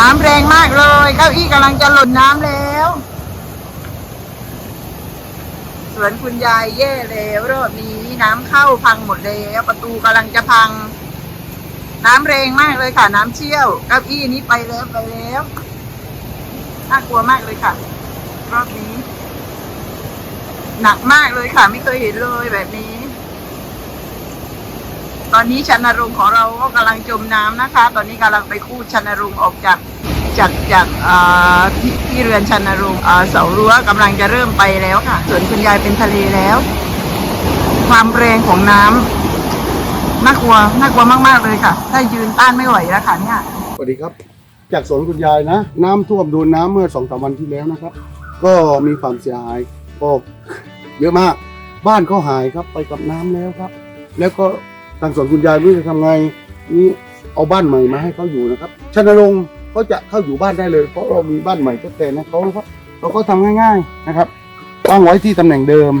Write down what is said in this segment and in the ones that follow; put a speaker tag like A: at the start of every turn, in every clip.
A: น้ำแรงมากเลย เก้าอี้กำลังจะหล่นน้ำแล้ว สวนคุณยายแย่แล้วรอบนี้น้ำเข้าพังหมดแล้วประตูกำลังจะพัง น้ำแรงมากเลยค่ะ น้ำเชี่ยว เก้าอี้นี้ไปแล้วไปแล้วน่ากลัวมากเลยค่ะ รอบนี้ หนักมากเลยค่ะ ไม่เคยเห็นเลยแบบนี้ ตอนนี้ชันนรงค์ของเราก็กำลังจมน้ำนะคะ ตอนนี้กำลังไปคู่ชันนรงค์ออกจากจากจากที่ที่เรือนชันนรงค์อ่าเสารั้วกำลังจะเริ่มไปแล้วค่ะ ส่วนคุณยายเป็นทะเลแล้ว ความแรงของน้ำน่ากลัวน่ากลัวมาก ๆ เลยค่ะ ถ้ายืนต้านไม่ไหวแล้วค่ะเนี่ย
B: สวัสดีครับ จากสวนคุณยายนะ น้ำท่วมโดนน้ำเมื่อสองสามวันที่แล้วนะครับ ก็มีความเสียหายก็เยอะมาก บ้านเขาหายครับไปกับน้ำแล้วครับ แล้วก็ ทางสวนคุณยายไม่รู้จะทำไงนี่เอาบ้านใหม่มาให้เขาอยู่นะครับชนรงค์เขาจะเข้าอยู่บ้านได้เลย เพราะเรามีบ้านใหม่ทดแทนให้เขานะครับเราก็ทำง่าย ๆนะครับตั้งไว้ที่ตำแหน่งเดิม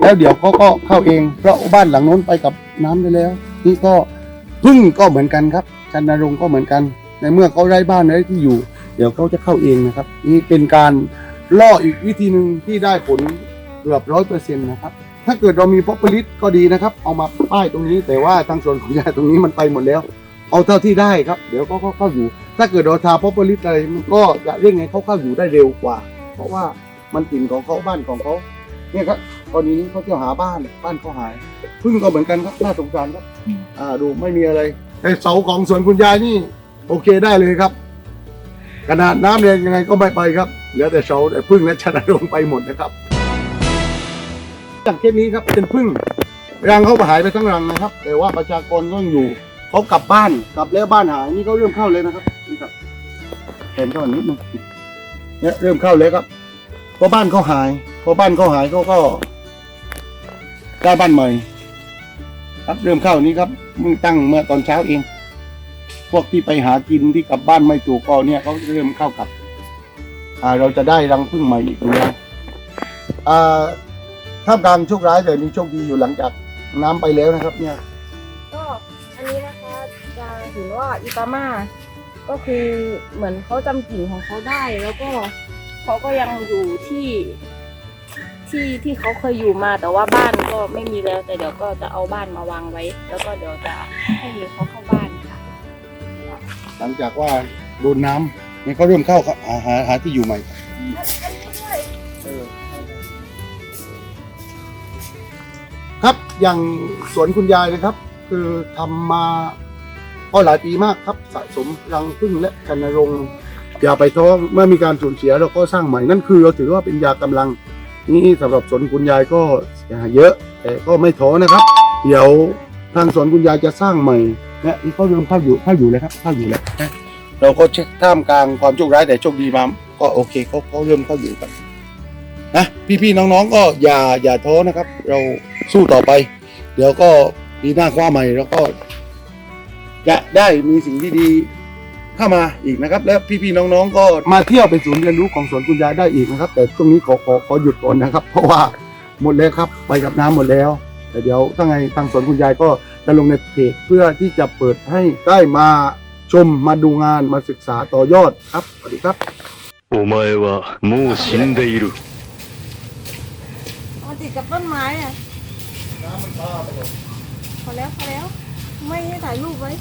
B: แล้วเดี๋ยวเขาก็เข้าเอง เพราะบ้านหลังโน้นไปกับน้ำได้แล้ว นี่ก็พึ่งก็เหมือนกันครับชันรงค์ก็เหมือนกัน ในเมื่อเขาไร้บ้านไร้ที่อยู่ เดี๋ยวเขาจะเข้าเองนะครับ นี่เป็นการล่ออีกวิธีหนึ่งที่ได้ผลเกือบร้อยเปอร์เซ็นต์นะครับ ถ้าเกิดเรามีป๊อปปูลิสก็ดีนะครับ เอามาป้ายตรงนี้ แต่ว่าทางส่วนของยายตรงนี้มันไปหมดแล้ว เอาเท่าที่ได้ครับ เดี๋ยวเขาก็เข้าอยู่ ถ้าเกิดเราทาป๊อปปูลิสอะไรมันก็จะเร่งให้เขาเข้าอยู่ได้เร็วกว่า เพราะว่ามันถิ่นของเขาบ้านของเขาเนี่ยครับตอนนี้เขาเที่ยวหาบ้านบ้านเขาหายพึ่งก็เหมือนกันครับน่าสงสารครับ อ่าดูไม่มีอะไรแต่เสาของสวนคุณยายนี่ โอเคได้เลยครับ ขนาดน้ำแรงยังไงก็ไม่ไปครับเหลือแต่เสาแต่พึ่งและชนะลงไปหมดนะครับ จากเคสนี้ครับเป็นพึ่งรังเขาหายไปทั้งรังนะครับ แต่ว่าประชากรก็ยังอยู่เขากลับบ้านกลับแล้วบ้านหายนี่เขาเริ่มเข้าเลยนะครับนี่ครับเห็นเข้านิดนึงเนี่ยเริ่มเข้าเลยครับเพราะบ้านเขาหายพอบ้านเขาหายเขาก็ได้บ้านใหม่ ครับเริ่มเข้านี้ครับมึงตั้งเมื่อตอนเช้าเอง พวกที่ไปหากินที่กลับบ้านไม่ถูกก็เนี่ยเขาเริ่มเข้ากลับ อ่าเราจะได้รังพึ่งใหม่อีกนะอ่า ท่ามกลางโชคร้ายแต่มีโชคดีอยู่หลังจากน้ำไปแล้วนะครับ เนี่ย
C: ก็อันนี้นะคะจะเห็นว่าอิตาม่าก็คือเหมือนเขาจำกลิ่นของเขาได้ แล้วก็เขาก็ยังอยู่ที่ที่ที่เขาเคยอยู่มาแต่ว่าบ้านก็ไม่มีแล้ว แต่เดี๋ยวก็จะเอาบ้านมาวางไว้ แล้วก็เดี๋ยวจะให้เขาเข้าบ้านค่ะ
B: หลังจากว่าโดนน้ำเนี่ยเขาเริ่มเข้าครับหาหาหาที่อยู่ใหม่ ครับอย่างสวนคุณยายนะครับ คือทำมาก็หลายปีมากครับ สะสมรังพึ่งและชันรงค์อย่าไปท้อเมื่อมีการสูญเสียเราก็สร้างใหม่นั่นคือเราถือว่าเป็นยากำลัง นี่สำหรับสวนคุณยายก็เสียหายเยอะ แต่ก็ไม่ท้อนะครับ เดี๋ยวทางสวนคุณยายจะสร้างใหม่และนี่เขาเริ่มเข้าอยู่เข้าอยู่แล้วครับเข้าอยู่แล้วนะเราก็เช็คท่ามกลางความโชคร้ายแต่โชคดีมาก็โอเคเขาเขาเริ่มเข้าอยู่ครับนะพี่ๆน้องๆก็อย่าอย่าท้อนะครับ เรา สู้ต่อไป เดี๋ยวก็ปีหน้าคว้าใหม่แล้วก็จะได้มีสิ่งที่ดีเข้ามาอีกนะครับ แล้วพี่ๆน้องๆ ก็มาเที่ยวเป็นศูนย์เรียนรู้ของสวนคุณยายได้อีกนะครับ แต่ช่วงนี้ขอขอขอหยุดก่อนนะครับ เพราะว่าหมดแล้วครับ ไปกับน้ำหมดแล้ว แต่เดี๋ยวถ้งไงทางสวนคุณยายก็จะลงในเพจเพื่อที่จะเปิดให้ได้มาชมมาดูงานมาศึกษาต่อยอดครับสวัสดีครับ
D: โอ้ไม่ว่ามูชินเด
C: รุมัติดกับต้นไม้อะ พอแล้วพอแล้ว ไม่ให้ถ่ายรูปไว้